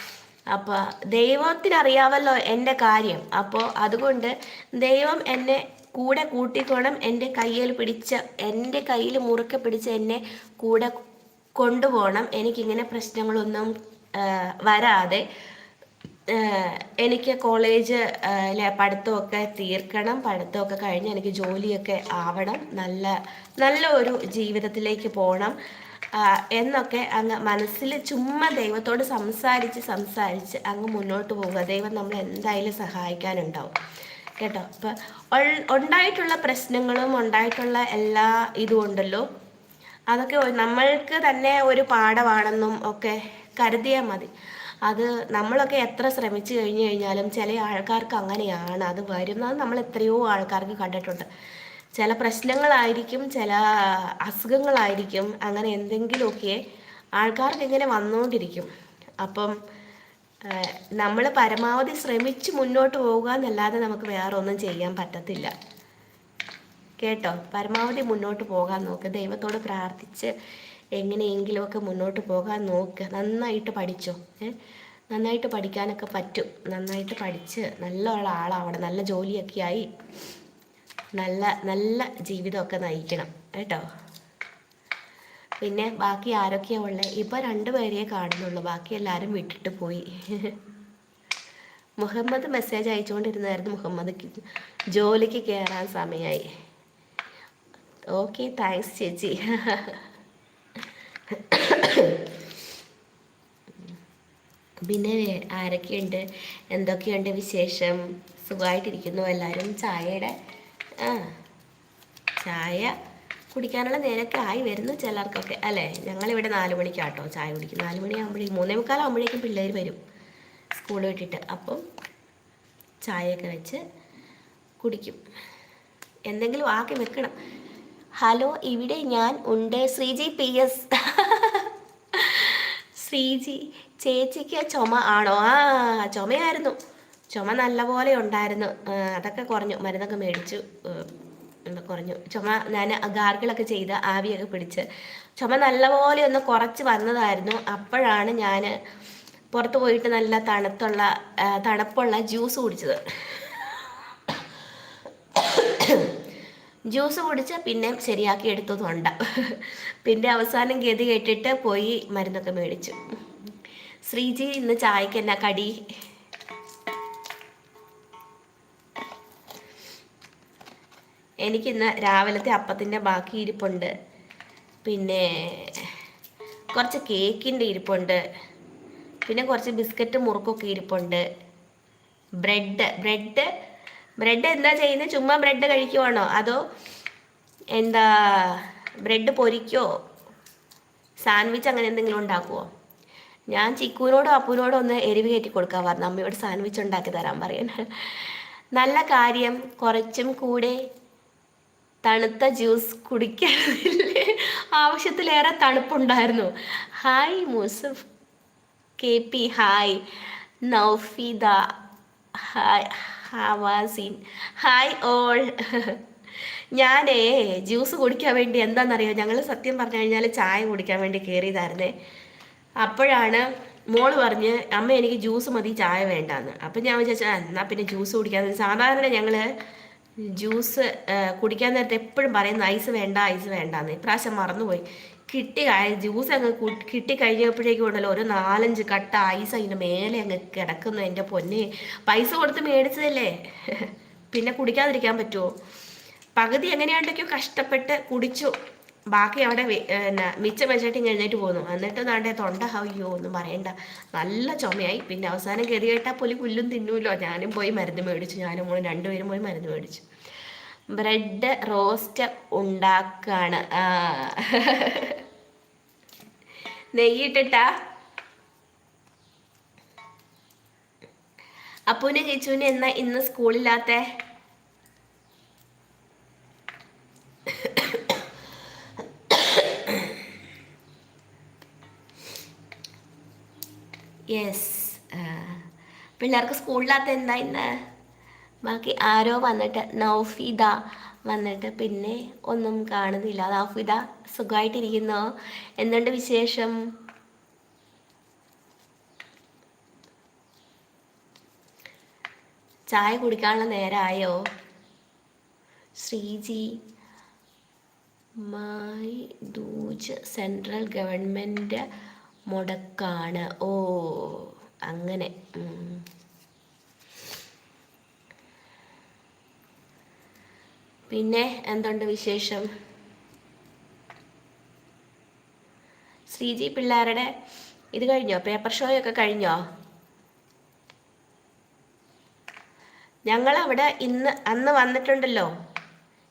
Speaker 1: അപ്പോൾ ദൈവത്തിനറിയാവല്ലോ എന്റെ കാര്യം. അപ്പോൾ അതുകൊണ്ട് ദൈവം എന്നെ കൂടെ കൂട്ടിക്കോണം എന്റെ കയ്യിൽ പിടിച്ച എന്റെ കയ്യിൽ മുറുക്കെ പിടിച്ച് എന്നെ കൂടെ കൊണ്ടുപോകണം എനിക്കിങ്ങനെ പ്രശ്നങ്ങളൊന്നും വരാതെ എനിക്ക് കോളേജ് പഠിത്തമൊക്കെ തീർക്കണം. പഠിത്തമൊക്കെ കഴിഞ്ഞ് എനിക്ക് ജോലിയൊക്കെ ആവണം. നല്ല നല്ല ഒരു ജീവിതത്തിലേക്ക് പോകണം എന്നൊക്കെ അങ്ങ് മനസ്സിൽ ചുമ്മാ ദൈവത്തോട് സംസാരിച്ച് സംസാരിച്ച് അങ്ങ് മുന്നോട്ട് പോവുക. ദൈവം നമ്മൾ എന്തായാലും സഹായിക്കാനുണ്ടാവും. കേട്ടോ? അപ്പം ഉണ്ടായിട്ടുള്ള പ്രശ്നങ്ങളും ഉണ്ടായിട്ടുള്ള എല്ലാ ഇതും ഉണ്ടല്ലോ. അതൊക്കെ നമ്മൾക്ക് തന്നെ ഒരു പാഠമാണെന്നും ഒക്കെ കരുതിയാൽ മതി. അത് നമ്മളൊക്കെ എത്ര ശ്രമിച്ചു കഴിഞ്ഞു കഴിഞ്ഞാലും ചില ആൾക്കാർക്ക് അങ്ങനെയാണ്. അത് വരുന്നത് നമ്മൾ എത്രയോ ആൾക്കാർക്ക് കണ്ടിട്ടുണ്ട്. ചില പ്രശ്നങ്ങളായിരിക്കും ചില അസുഖങ്ങളായിരിക്കും അങ്ങനെ എന്തെങ്കിലുമൊക്കെ ആൾക്കാർക്ക് ഇങ്ങനെ വന്നുകൊണ്ടിരിക്കും അപ്പം നമ്മൾ പരമാവധി ശ്രമിച്ച് മുന്നോട്ട് പോകുക എന്നല്ലാതെ നമുക്ക് വേറെ ഒന്നും ചെയ്യാൻ പറ്റത്തില്ല. കേട്ടോ? പരമാവധി മുന്നോട്ട് പോകാൻ നോക്കുക ദൈവത്തോട് പ്രാർത്ഥിച്ച് എങ്ങനെയെങ്കിലുമൊക്കെ മുന്നോട്ട് പോകാൻ നോക്കുക നന്നായിട്ട് പഠിച്ചോ? നന്നായിട്ട് പഠിക്കാനൊക്കെ പറ്റും. നന്നായിട്ട് പഠിച്ച് നല്ല ഉള്ള ആളാവണം നല്ല ജോലിയൊക്കെ ആയി. നല്ല നല്ല ജീവിതമൊക്കെ നയിക്കണം. കേട്ടോ? പിന്നെ ബാക്കി ആരൊക്കെയാ ഉള്ളത് ഇപ്പോൾ രണ്ട് പേരെയേ കാണുന്നുള്ളൂ. ബാക്കി എല്ലാരും വിട്ടിട്ട് പോയി. മുഹമ്മദ് മെസ്സേജ് അയച്ചുകൊണ്ടിരുന്നായിരുന്നു മുഹമ്മദ്. ജോലിക്ക് കയറാൻ സമയമായി ഓക്കെ താങ്ക്സ് ചേച്ചി. പിന്നെ ആരൊക്കെയുണ്ട്? എന്തൊക്കെയുണ്ട് വിശേഷം? സുഖമായിട്ടിരിക്കുന്നു എല്ലാവരും? ചായയുടെ ചായ കുടിക്കാനുള്ള നേരമൊക്കെ ആയി വരുന്നു ചിലർക്കൊക്കെ അല്ലേ? ഞങ്ങളിവിടെ നാല് മണിക്കാട്ടോ ചായ കുടിക്കും നാല് മണിയാകുമ്പോഴേക്കും മൂന്നേ മുക്കാലാകുമ്പോഴേക്കും പിള്ളേർ വരും സ്കൂൾ വിട്ടിട്ട്. അപ്പം ചായയൊക്കെ വെച്ച് കുടിക്കും. എന്തെങ്കിലും ആക്കി വെക്കണം. ഹലോ ഇവിടെ ഞാൻ ഉണ്ട്. Sreeji P S. ശ്രീജി ചേച്ചിക്ക് ചുമ ആണോ? ആ ചുമയായിരുന്നു. ചുമ നല്ലപോലെ ഉണ്ടായിരുന്നു. അതൊക്കെ കുറഞ്ഞു. മരുന്നൊക്കെ മേടിച്ചു. കുറഞ്ഞു. ചുമ ഞാൻ ഗാർഗിളൊക്കെ ചെയ്ത് ആവിയൊക്കെ പിടിച്ച്. ചുമ നല്ലപോലെ ഒന്ന് കുറച്ച് വന്നതായിരുന്നു. അപ്പോഴാണ് ഞാൻ പുറത്ത് പോയിട്ട് നല്ല തണുത്തുള്ള തണുപ്പുള്ള ജ്യൂസ് കുടിച്ചത്. ജ്യൂസ് കുടിച്ച് പിന്നെ ശരിയാക്കി എടുത്തത് ഉണ്ട പിന്നെ അവസാനം ഗതി കേട്ടിട്ട് പോയി മരുന്നൊക്കെ മേടിച്ചു. ശ്രീജി ഇന്ന് ചായക്ക് എന്നാ കടി? എനിക്കിന്ന് രാവിലത്തെ അപ്പത്തിന്റെ ബാക്കി ഇരിപ്പുണ്ട്. പിന്നെ കുറച്ച് കേക്കിന്റെ ഇരിപ്പുണ്ട്. പിന്നെ കുറച്ച് ബിസ്ക്കറ്റ് മുറുക്കൊക്കെ ഇരിപ്പുണ്ട്. ബ്രെഡ് ബ്രെഡ് ബ്രെഡ് എന്താ ചെയ്യുന്നത് ചുമ്മാ ബ്രെഡ് കഴിക്കുവാണോ? അതോ എന്താ ബ്രെഡ് പൊരിക്കോ? സാൻഡ്വിച്ച് അങ്ങനെ എന്തെങ്കിലും ഉണ്ടാക്കുമോ ഞാൻ ചിക്കുവിനോടും അപ്പുവിനോടും ഒന്ന് എരിവ് കയറ്റി കൊടുക്കാൻ പറഞ്ഞു. അമ്മയോട് സാൻഡ്വിച്ച് ഉണ്ടാക്കി തരാൻ പറയാൻ നല്ല കാര്യം കുറച്ചും കൂടെ തണുത്ത ജ്യൂസ് കുടിക്കാൻ ആവശ്യത്തിലേറെ തണുപ്പുണ്ടായിരുന്നു. Hi Musaf K P hi Naufida hi Havasin. Hi all ഞാനേ ജ്യൂസ് കുടിക്കാൻ വേണ്ടി എന്താണെന്നറിയോ ഞങ്ങൾ സത്യം പറഞ്ഞു കഴിഞ്ഞാൽ ചായ കുടിക്കാൻ വേണ്ടി കയറിയതായിരുന്നേ അപ്പോഴാണ് മോൾ പറഞ്ഞ് അമ്മ എനിക്ക് ജ്യൂസ് മതി ചായ വേണ്ടാന്ന്. അപ്പം ഞാൻ വിചാരിച്ചാൽ എന്നാൽ പിന്നെ ജ്യൂസ് കുടിക്കാൻ സാധാരണ ഞങ്ങൾ ജ്യൂസ് കുടിക്കാൻ നേരത്തെ എപ്പോഴും പറയുന്ന ഐസ് വേണ്ട ഐസ് വേണ്ടാന്ന്. ഇപ്രാവശ്യം മറന്നുപോയി. കിട്ടി ജ്യൂസ് അങ്ങ് കിട്ടി കഴിഞ്ഞപ്പോഴേക്കും ഉണ്ടല്ലോ ഒരു നാലഞ്ച് കട്ട ഐസ് അതിന്റെ മേലെ അങ്ങ് കിടക്കുന്നു എന്റെ പൊന്നെ. പൈസ കൊടുത്ത് മേടിച്ചതല്ലേ? പിന്നെ കുടിക്കാതിരിക്കാൻ പറ്റുമോ പകുതി എങ്ങനെയാണ്ടൊക്കെയോ കഷ്ടപ്പെട്ട് കുടിച്ചു. ബാക്കി അവിടെ എന്നാ മിച്ചം വെച്ചിട്ട് എഴുന്നേറ്റ് പോന്നു എന്നിട്ട് നാണ്ടെ തൊണ്ട ഹയ്യോ ഒന്നും പറയണ്ട. നല്ല ചുമയായി. പിന്നെ അവസാനം കയറി കേട്ടാൽ പുലി പുല്ലും തിന്നൂല്ലോ. ഞാനും പോയി മരുന്ന് മേടിച്ചു. ഞാനും മോളും രണ്ടുപേരും പോയി മരുന്ന് മേടിച്ചു. Bread roast ഉണ്ടാക്കാണ്. നെയ്യിട്ടിട്ടാ? അപ്പൂനെ കിച്ചുവിന് എന്നാ ഇന്ന് സ്കൂളില്ലാത്ത? യെസ് പിള്ളേർക്ക് സ്കൂളിലാത്ത എന്താ ഇന്ന്? ബാക്കി ആരോ വന്നിട്ട് നൗഫിദ വന്നിട്ട് പിന്നെ ഒന്നും കാണുന്നില്ല. നൗഫിദ സുഖമായിട്ടിരിക്കുന്നു? എന്തുണ്ട് വിശേഷം? ചായ കുടിക്കാനുള്ള നേരമായോ ശ്രീജി മൈ ദൂജ് സെൻട്രൽ ഗവൺമെന്റ് മുടക്കാണ്. ഓ അങ്ങനെ. പിന്നെ എന്തുണ്ട് വിശേഷം? ശ്രീജി പിള്ളേരുടെ ഇത് കഴിഞ്ഞോ? പേപ്പർ ഷോയൊക്കെ കഴിഞ്ഞോ? ഞങ്ങൾ അവിടെ ഇന്ന് അന്ന് വന്നിട്ടുണ്ടല്ലോ.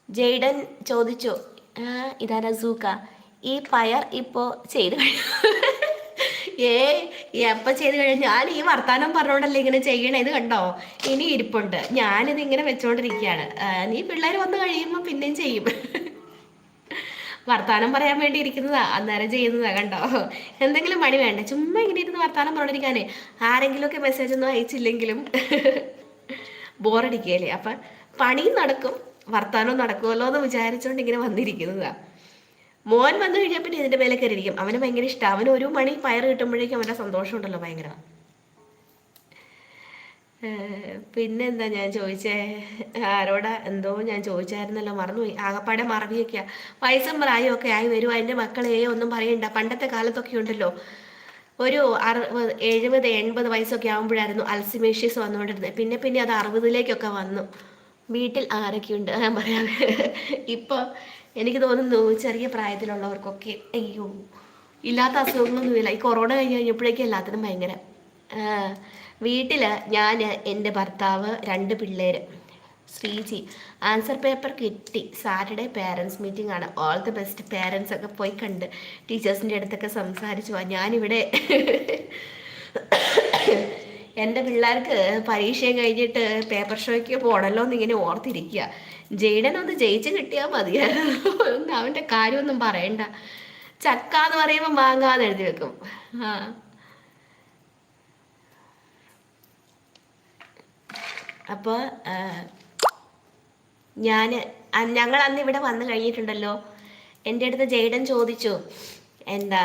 Speaker 1: ജെയ്ഡൻ ചോദിച്ചു ഇതാരാ സൂക്ക? ഈ പയർ ഇപ്പോ ചെയ്ത് കഴിഞ്ഞു. ഏ എപ്പം ചെയ്ത് കഴിഞ്ഞാൽ ഈ വർത്താനം പറഞ്ഞോണ്ടല്ലേ ഇങ്ങനെ ചെയ്യണേ? ഇത് കണ്ടോ? ഇനി ഇരിപ്പുണ്ട്. ഞാനിത് ഇങ്ങനെ വെച്ചോണ്ടിരിക്കുകയാണ് നീ പിള്ളേർ വന്ന് കഴിയുമ്പോൾ പിന്നെയും ചെയ്യും. വർത്താനം പറയാൻ വേണ്ടി ഇരിക്കുന്നതാ അന്നേരം ചെയ്യുന്നതാ കണ്ടോ? എന്തെങ്കിലും പണി വേണ്ട? ചുമ്മാ ഇങ്ങനെ ഇരുന്ന് വർത്താനം പറഞ്ഞിരിക്കാനേ ആരെങ്കിലുമൊക്കെ മെസ്സേജ് ഒന്നും അയച്ചില്ലെങ്കിലും ബോറടിക്കുകയല്ലേ അപ്പം പണിയും നടക്കും വർത്താനവും നടക്കുമല്ലോ എന്ന് വിചാരിച്ചുകൊണ്ട് ഇങ്ങനെ വന്നിരിക്കുന്നതാ. മോൻ വന്നു കഴിഞ്ഞാൽ പിന്നെ ഇതിന്റെ മേലെ കയറിയിരിക്കും. അവന് ഭയങ്കര ഇഷ്ടം. അവന് ഒരു മണി പയർ കിട്ടുമ്പോഴേക്കും അവന്റെ സന്തോഷം ഉണ്ടല്ലോ ഭയങ്കര പിന്നെന്താ ഞാൻ ചോദിച്ചേ? ആരോടാ? എന്തോ ഞാൻ ചോദിച്ചായിരുന്നല്ലോ മറന്നുപോയി. ആകപ്പാടെ മറവിയൊക്കെയാ. വയസ്സും പ്രായം ഒക്കെ ആയി വരും. എന്റെ മക്കളെ ഒന്നും പറയണ്ട. പണ്ടത്തെ കാലത്തൊക്കെ ഉണ്ടല്ലോ. ഒരു അറുപത് എഴുപത് എൺപത് വയസ്സൊക്കെ ആകുമ്പോഴായിരുന്നു അൽസിമേഷ്യസ് വന്നുകൊണ്ടിരുന്നത്. പിന്നെ പിന്നെ അത് അറുപതിലേക്കൊക്കെ വന്നു. വീട്ടിൽ ആരൊക്കെയുണ്ട്? ഞാൻ പറയാം. ഇപ്പോൾ എനിക്ക് തോന്നുന്നു ചെറിയ പ്രായത്തിലുള്ളവർക്കൊക്കെ അയ്യോ ഇല്ലാത്ത അസുഖങ്ങളൊന്നുമില്ല. ഈ കൊറോണ കഴിഞ്ഞ് കഴിഞ്ഞപ്പോഴേക്കും എല്ലാത്തിനും ഭയങ്കര വീട്ടിൽ ഞാൻ എന്റെ ഭർത്താവ് രണ്ട് പിള്ളേർ ശ്രീജി ആൻസർ പേപ്പർ കിട്ടി. സാറ്റർഡേ പേരൻസ് മീറ്റിംഗ് ആണ്. ഓൾ ദി ബെസ്റ്റ് പേരൻസ് ഒക്കെ പോയി കണ്ട് ടീച്ചേഴ്സിന്റെ അടുത്തൊക്കെ സംസാരിച്ചു. ഞാനിവിടെ എന്റെ പിള്ളേർക്ക് പരീക്ഷയും കഴിഞ്ഞിട്ട് പേപ്പർ ഷോയ്ക്ക് പോകണമല്ലോ എന്നിങ്ങനെ ഓർത്തിരിക്കുക ജെയ്ഡൻ ഒന്ന് ജയിച്ച് കിട്ടിയാൽ മതിയായിരുന്നു അവന്റെ കാര്യമൊന്നും പറയണ്ട. ചക്ക എന്ന് പറയുമ്പോൾ മാങ്ങാന്ന് എഴുതി വെക്കും. അപ്പോൾ ഞാൻ ഞങ്ങൾ അന്ന് ഇവിടെ വന്നു കഴിഞ്ഞിട്ടുണ്ടല്ലോ. എന്റെ അടുത്ത് ജെയ്ഡൻ ചോദിച്ചു എന്താ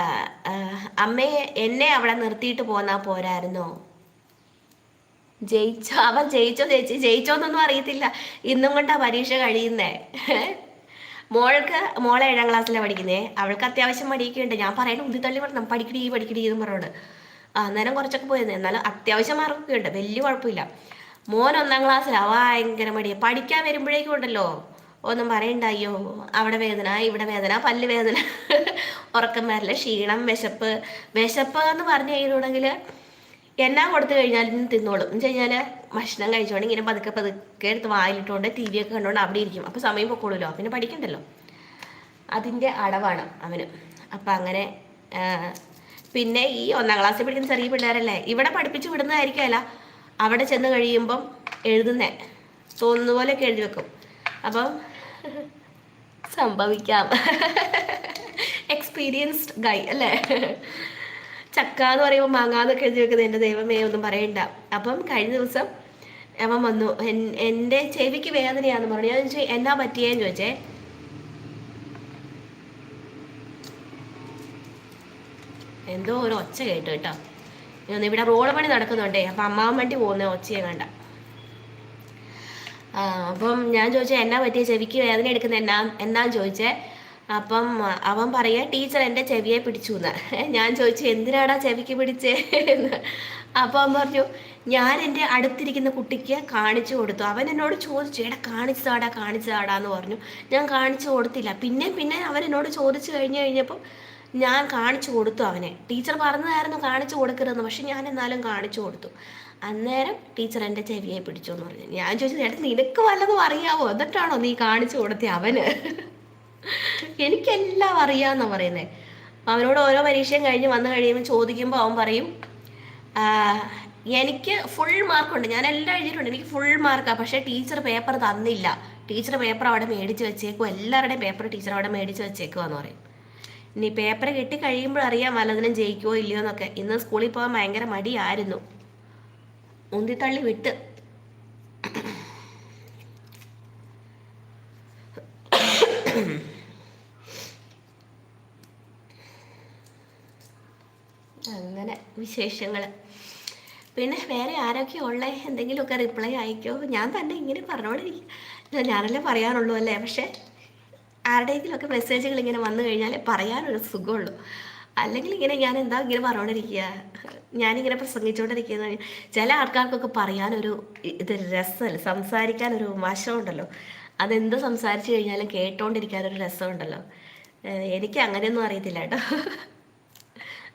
Speaker 1: അമ്മയെ എന്നെ അവിടെ നിർത്തിയിട്ട് പോന്നാ പോരായിരുന്നോ? ജയിച്ചോ? അവൻ ജയിച്ചോ ചേച്ചി? ജയിച്ചോന്നൊന്നും അറിയത്തില്ല. ഇന്നും കൊണ്ടാ പരീക്ഷ കഴിയുന്നേ. മോൾക്ക് മോളെ ഏഴാം ക്ലാസ്സിലാണ് പഠിക്കുന്നേ. അവൾക്ക് അത്യാവശ്യം മടിയൊക്കെ ഞാൻ പറയുന്നത് ഉന്തി തള്ളി പറഞ്ഞു പഠിക്കടി പഠിക്കടി എന്ന് പറഞ്ഞോട് അന്നേരം കുറച്ചൊക്കെ പോയിരുന്നു. എന്നാലും അത്യാവശ്യം മാർക്കൊക്കെ ഉണ്ട്. വലിയ കുഴപ്പമില്ല. മോൻ ഒന്നാം ക്ലാസ്സിലാണ് ഭയങ്കര മടിയ. പഠിക്കാൻ വരുമ്പോഴേക്കും ഉണ്ടല്ലോ. ഒന്നും പറയണ്ട അയ്യോ അവിടെ വേദന ഇവിടെ വേദന പല്ല് വേദന. ഉറക്കം വരല്ല ക്ഷീണം വിശപ്പ്. വിശപ്പ് എന്ന് പറഞ്ഞു കഴിഞ്ഞിട്ടുണ്ടെങ്കിൽ എന്നാ കൊടുത്തു കഴിഞ്ഞാലും തിന്നോളും. എന്ന് വെച്ച് കഴിഞ്ഞാൽ ഭക്ഷണം കഴിച്ചോണ്ട് ഇങ്ങനെ പതുക്കെ പതുക്കെ എടുത്ത് വായിലിട്ടുകൊണ്ട് ടി വി ഒക്കെ കണ്ടുകൊണ്ട് അവിടെ ഇരിക്കും. അപ്പോൾ സമയം പൊക്കോളൂല്ലോ. പിന്നെ പഠിക്കണ്ടല്ലോ? അതിന്റെ അടവാണ് അവന്. അപ്പം അങ്ങനെ പിന്നെ ഈ ഒന്നാം ക്ലാസ്സിൽ പഠിക്കുന്ന ചെറിയ പിള്ളേരല്ലേ ഇവിടെ പഠിപ്പിച്ച് വിടുന്നതായിരിക്കുമല്ല അവിടെ ചെന്ന് കഴിയുമ്പം എഴുതുന്നേ. തോന്നുന്ന പോലെയൊക്കെ എഴുതി വെക്കും. അപ്പം സംഭവിക്കാം. എക്സ്പീരിയൻസ്ഡ് ഗൈ അല്ലേ? ചക്ക എന്ന് പറയുമ്പോൾ മാങ്ങ എന്നൊക്കെ എഴുതി എന്റെ ദൈവമേ ഒന്നും പറയണ്ട. അപ്പം കഴിഞ്ഞ ദിവസം അവൻ വന്നു എൻ- എന്റെ ചെവിക്ക് വേദനയാന്ന് പറഞ്ഞു. ഞാൻ ചോദിച്ചു എന്നാ പറ്റിയേന്ന് ചോദിച്ചേ? എന്തോ ഒരു ഒച്ച കേട്ടു കേട്ടോ. ഇവിടെ റോഡ് പണി നടക്കുന്നുണ്ടേ അപ്പം അമ്മാവൻ വണ്ടി പോകുന്ന ഒച്ചയെ കണ്ട. അപ്പം ഞാൻ ചോദിച്ചേ എന്നാ പറ്റിയ? ചെവിക്ക് വേദന എടുക്കുന്ന എന്നാ എന്നാന്ന് ചോദിച്ചേ? അപ്പം അവൻ പറയുക ടീച്ചർ എന്റെ ചെവിയെ പിടിച്ചു എന്ന് ഞാൻ ചോദിച്ചു എന്തിനാടാ ചെവിക്ക് പിടിച്ചേ? എന്ന്. അപ്പം അവൻ പറഞ്ഞു ഞാൻ എന്റെ അടുത്തിരിക്കുന്ന കുട്ടിക്ക് കാണിച്ചു കൊടുത്തു. അവൻ എന്നോട് ചോദിച്ചു എടാ കാണിച്ചതാടാ കാണിച്ചതാടാ എന്ന് പറഞ്ഞു. ഞാൻ കാണിച്ചു കൊടുത്തില്ല. പിന്നെ പിന്നെ അവൻ എന്നോട് ചോദിച്ചു കഴിഞ്ഞു കഴിഞ്ഞപ്പം ഞാൻ കാണിച്ചു കൊടുത്തു അവനെ. ടീച്ചർ പറഞ്ഞതായിരുന്നു കാണിച്ചു കൊടുക്കരുതെന്ന് പക്ഷെ ഞാൻ എന്നാലും കാണിച്ചു കൊടുത്തു. അന്നേരം ടീച്ചർ എന്റെ ചെവിയെ പിടിച്ചു എന്ന് പറഞ്ഞു. ഞാൻ ചോദിച്ചു ചേട്ടൻ നിനക്ക് വല്ലതും അറിയാവോ? എന്നിട്ടാണോ നീ കാണിച്ചു കൊടുത്തേ അവന്? എനിക്കെല്ലാം അറിയാമെന്നാണ് പറയുന്നത് അവനോട് ഓരോ പരീക്ഷയും കഴിഞ്ഞ് വന്നു കഴിയുമ്പോൾ ചോദിക്കുമ്പോൾ അവൻ പറയും എനിക്ക് ഫുൾ മാർക്കുണ്ട് ഞാൻ എല്ലാം എഴുതിയിട്ടുണ്ട്. എനിക്ക് ഫുൾ മാർക്കാണ് പക്ഷേ ടീച്ചർ പേപ്പർ തന്നില്ല. ടീച്ചർ പേപ്പർ അവിടെ മേടിച്ച് വെച്ചേക്കും. എല്ലാവരുടെയും പേപ്പർ ടീച്ചർ അവിടെ മേടിച്ച് വെച്ചേക്കുവാന്ന് പറയും. ഇനി പേപ്പർ കിട്ടി കഴിയുമ്പോൾ അറിയാം വല്ലതിനും ജയിക്കുമോ ഇല്ലയോ എന്നൊക്കെ ഇന്ന് സ്കൂളിൽ പോകാൻ ഭയങ്കര മടിയായിരുന്നു. ഉന്തിത്തള്ളി വിട്ട് അങ്ങനെ വിശേഷങ്ങൾ പിന്നെ വേറെ ആരൊക്കെയാ ഉള്ളേ? എന്തെങ്കിലുമൊക്കെ റിപ്ലൈ അയക്കോ? ഞാൻ തന്നെ ഇങ്ങനെ പറഞ്ഞോണ്ടിരിക്കും. ഞാനല്ലേ പറയാറുള്ളൂ അല്ലേ? പക്ഷേ ആരുടെയെങ്കിലുമൊക്കെ മെസ്സേജുകൾ ഇങ്ങനെ വന്നു കഴിഞ്ഞാൽ പറയാനൊരു സുഖമുള്ളൂ. അല്ലെങ്കിൽ ഇങ്ങനെ ഞാൻ എന്താ ഇങ്ങനെ പറഞ്ഞുകൊണ്ടിരിക്കുക ഞാനിങ്ങനെ പ്രസംഗിച്ചുകൊണ്ടിരിക്കുന്ന ചില ആൾക്കാർക്കൊക്കെ പറയാനൊരു ഇത് രസമല്ല. സംസാരിക്കാനൊരു വശമുണ്ടല്ലോ. അതെന്ത് സംസാരിച്ചു കഴിഞ്ഞാലും കേട്ടോണ്ടിരിക്കാനൊരു രസമുണ്ടല്ലോ. എനിക്ക് അങ്ങനെയൊന്നും അറിയത്തില്ല കേട്ടോ.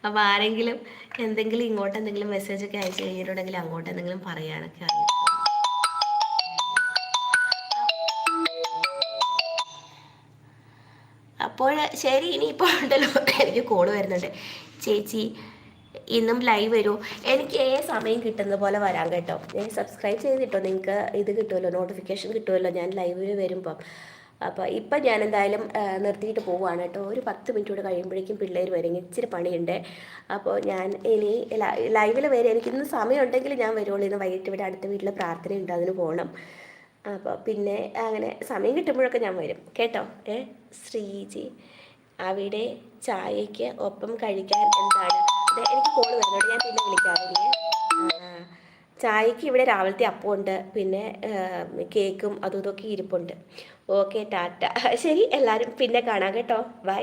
Speaker 1: അപ്പോൾ ആരെങ്കിലും എന്തെങ്കിലും ഇങ്ങോട്ട് എന്തെങ്കിലും മെസ്സേജ് ഒക്കെ അയച്ചു കഴിഞ്ഞിട്ടുണ്ടെങ്കിൽ അങ്ങോട്ട് എന്തെങ്കിലും പറയാനൊക്കെ അറിയാം. അപ്പോൾ ശരി ഇനിയിപ്പോൾ ഉണ്ടല്ലോ. എനിക്ക് കോൾ വരുന്നുണ്ട്. ചേച്ചി ഇന്നും ലൈവ് വരൂ. എനിക്ക് ഏ സമയം കിട്ടുന്ന പോലെ വരാം കേട്ടോ. ഞാൻ സബ്സ്ക്രൈബ് ചെയ്തിട്ടോ? നിങ്ങൾക്ക് ഇത് കിട്ടുമല്ലോ? നോട്ടിഫിക്കേഷൻ കിട്ടുമല്ലോ? ഞാൻ ലൈവിൽ വരുമ്പം. അപ്പോൾ ഇപ്പം ഞാൻ എന്തായാലും നിർത്തിയിട്ട് പോവുകയാണ് കേട്ടോ ഒരു പത്ത് മിനിറ്റ് കൂടെ കഴിയുമ്പോഴേക്കും പിള്ളേർ വരും. ഇച്ചിരി പണിയുണ്ട്. അപ്പോൾ ഞാൻ ഇനി ലൈവിൽ വരെ എനിക്ക് ഇന്ന് സമയം ഉണ്ടെങ്കിൽ ഞാൻ വരുള്ളൂ ഇന്ന് വൈകിട്ട് ഇവിടെ അടുത്ത വീട്ടിൽ പ്രാർത്ഥനയുണ്ട്. അതിന് പോകണം അപ്പോൾ പിന്നെ അങ്ങനെ സമയം കിട്ടുമ്പോഴൊക്കെ ഞാൻ വരും. കേട്ടോ? ഏ? ശ്രീജി അവിടെ ചായയ്ക്ക് ഒപ്പം കഴിക്കാൻ എന്താണ്? എനിക്ക് കോൾ വരുന്നുണ്ട്. ഞാൻ പിന്നെ വിളിക്കാറില്ലേ ചായക്ക് ഇവിടെ രാവിലത്തെ അപ്പമുണ്ട് പിന്നെ കേക്കും അതും ഇതൊക്കെ ഇരിപ്പുണ്ട്. ഓക്കെ ടാറ്റ. ശരി എല്ലാവരും പിന്നെ കാണാം കേട്ടോ. ബൈ.